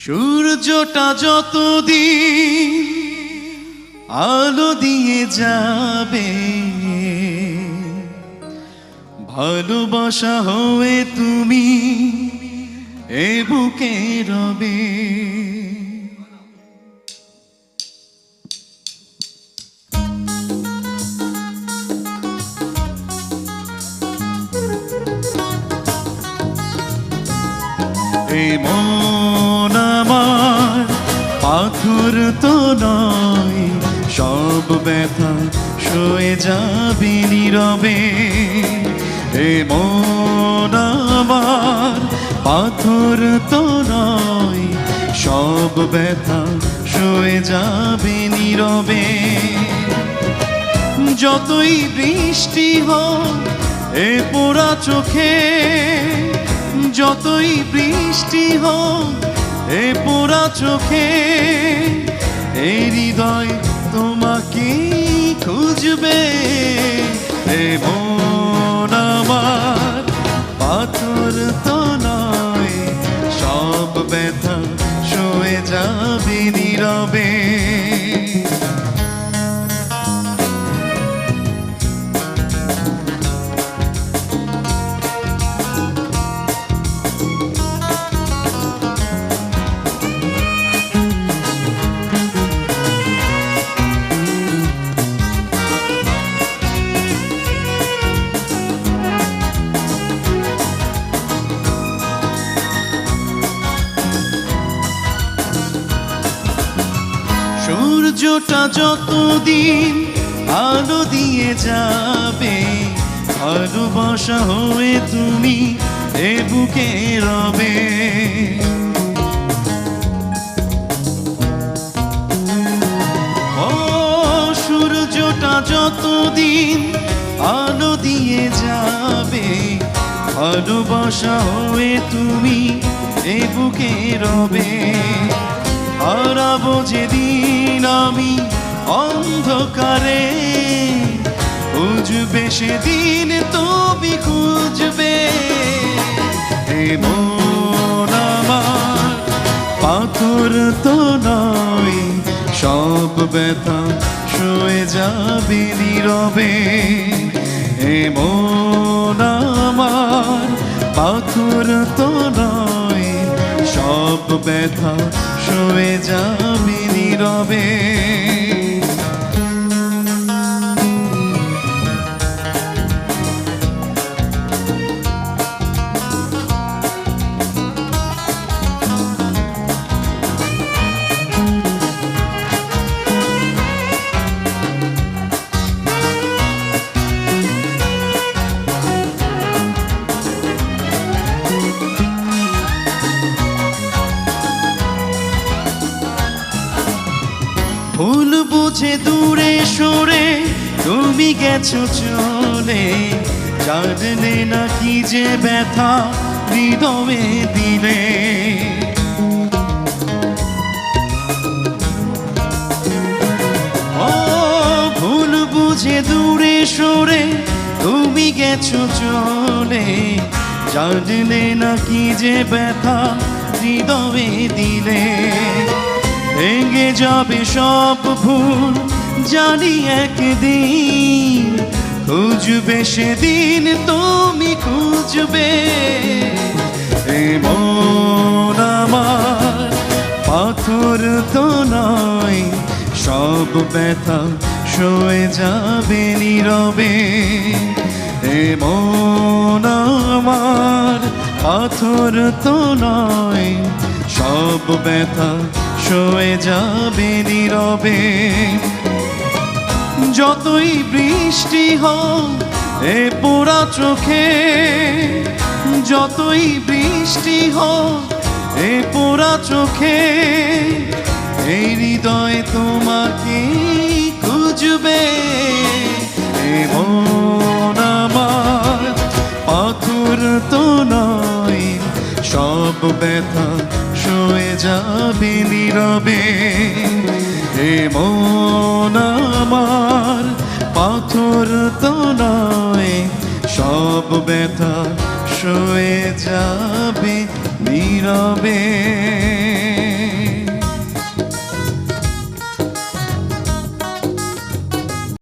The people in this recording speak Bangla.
সূর্যটা যতদিন আলো দিয়ে যাবে ভালোবাসা হয়ে তুমি এ বুকে রবে। এই মন পাথর তো নয়, সব ব্যথা সয়ে যাবে নীরবে। এ মন আমার, পাথর তো নয়, সব ব্যথা সয়ে যাবে নীরবে। যতই বৃষ্টি হোক, এ পোড়া চোখে, যতই বৃষ্টি হোক এ পোড়া চোখে, এই হৃদয় তোমাকে খুঁজবে। এ মন আমার পাথর তো নয়, সব ব্যথা শুয়ে যাবে নীরবে। সূর্যটা যতদিন আলো দিয়ে যাবে ভালোবাসা হয়ে তুমি এ বুকে রবে। যতদিন আলো দিয়ে যাবে ভালোবাসা হয়ে তুমি এ বুকে রবে। হারাবো যেদিন আমি অন্ধকারে। খুঁজবে সেদিন তুমি খুঁজবে। আমার, পাথর তো নয়, সব ব্যথা শুয়ে যাবে নীরবে। এ মন আমার, পাথর তো নয়, সব ব্যথা সয়ে যাবি নীরবে। বুঝে দূরে সরে তুমি গেছো চলে। জানলে না কি যে ব্যথা হৃদয়ে দিলে। ও ভুল বুঝে দূরে সরে তুমি গেছো চলে। জানলে না কি যে ব্যথা হৃদয়ে দিলে। ভেঙে যাবে সব ভুল। জানি একদিন খুঁজবে, সেদিন তুমি খুঁজবে। এ মন আমার পাথর তো নয়, সব ব্যথা সয়ে যাবে নীরবে। এ মন আমার পাথর তো নয়, সব ব্যথা সয়ে যাবে নীরবে। যতই বৃষ্টি হোক এ পোড়া চোখে, যতই বৃষ্টি হোক এ পোড়া চোখে, এই হৃদয় তোমাকে খুঁজবে। আমার পাথর তো নয়, সব ব্যথা নীরবে হে মন আমার পাথর তো নয় সব ব্যথা শুয়ে যাবে নীরবে।